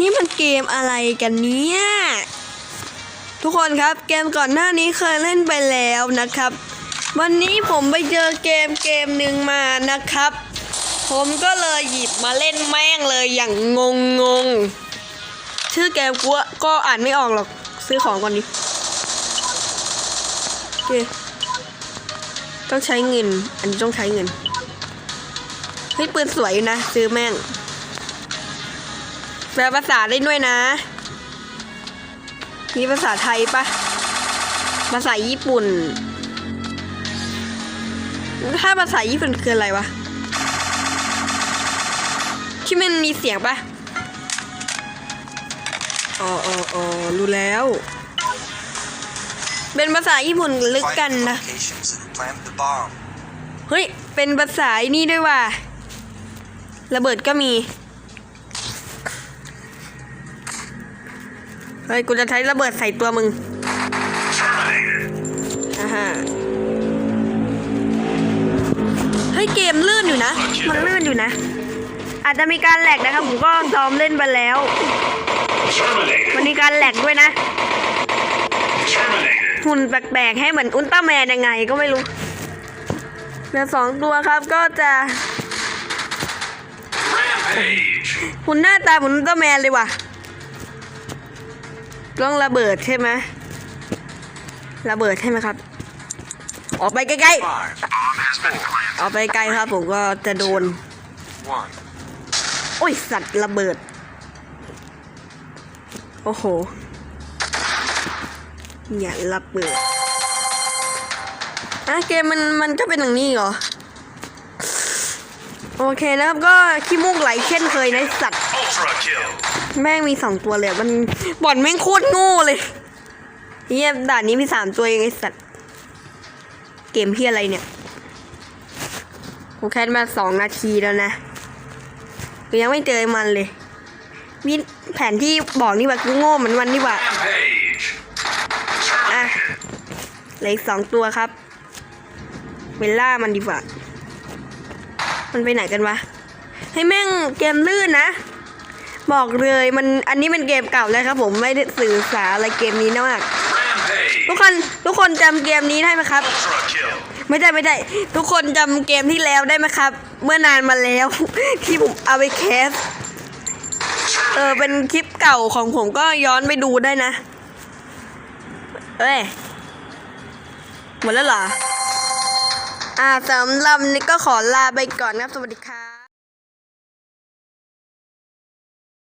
นี่มันเกมอะไรกันเนี่ย ทุกคนครับเกมก่อนหน้านี้เคยเล่นไปแล้วนะครับ วันนี้ผมไปเจอเกมเกมหนึ่งมานะครับ ผมก็เลยหยิบมาเล่นแม่งเลยอย่างงงงงชื่อเกมกูก็อ่านไม่ออกหรอกซื้อของก่อนดิโอเคต้องใช้เงิน อันนี้ต้องใช้เงินเฮ้ยปืนสวยนะ ซื้อแม่ง แปลภาษาได้ด้วยนะ มีภาษาไทยปะภาษาญี่ปุ่น ถ้าภาษาญี่ปุ่นคืออะไรวะ ที่มันมีเสียงปะอ๋ออ๋ออ๋อรู้แล้ว เป็นภาษาญี่ปุ่นลึกกันนะ เฮ้ย เป็นภาษานี่ด้วยว่ะ ระเบิดก็มี เฮ้ย กูจะใช้ระเบิดใส่ตัวมึงอ่าฮะเฮ้ย เกมลื่นอยู่นะ มันลื่นอยู่นะ อาจจะมีการแหลกนะครับ ผมก็ซ้อมเล่นไปแล้ว Terminator. มันมีการแหลกด้วยนะ Terminator. หุ่นแปลกๆ ให้เหมือนอุลตร้าแมนยังไงก็ไม่รู้เหลือสองตัวครับก็จะ Rampage. หุ่นหน้าตาเหมือนอุลตร้าแมนเลยว่ะ ต้องระเบิดใช่ไหมระเบิดใช่ไหมครับ ออกไปใกล้ๆออกไปไกลครับ ผมก็จะโดนโอ้ยสัตว์ระเบิด โอ้โหอย่าระเบิดอะเกมมันมันก็เป็นอย่างนี้เหรอ โอเคนะครับก็ขี้มูกไหลเช่นเคยนะสัตว์ แม่งมีสองตัวเลยมันบ่อนแม่งโคตรโง่เลยเฮียด่านนี้มีสามตัวเองไอสัตว์ เกมพี่อะไรเนี่ยกูแค่มาสองนาทีแล้วนะกูยังไม่เจอมันเลยมีแผนที่บอกนี่ว่ากูโง่เหมือนมันนี่หว่าอะเหลืออีกสองตัวครับเวลล่ามันดีกว่า มันไปไหนกันวะ ให้แม่งเกมลื่นนะ บอกเลยมันอันนี้เป็นเกมเก่าแล้วครับ ผมไม่ได้สื่อสารอะไรเกมนี้นะมาก Rampage. ทุกคนทุกคนจำเกมนี้ได้ไหมครับ Ultra kill. ไม่ได้ไม่ได้ ทุกคนจำเกมที่แล้วได้ไหมครับ เมื่อนานมาแล้ว ที่ผมเอาไปแคสเออเป็นคลิปเก่าของผมก็ย้อนไปดูได้นะ เอ้ยหมดแล้วเหรอ อ่าสำหรับนี้ก็ขอลาไปก่อนครับ สวัสดีค่ะ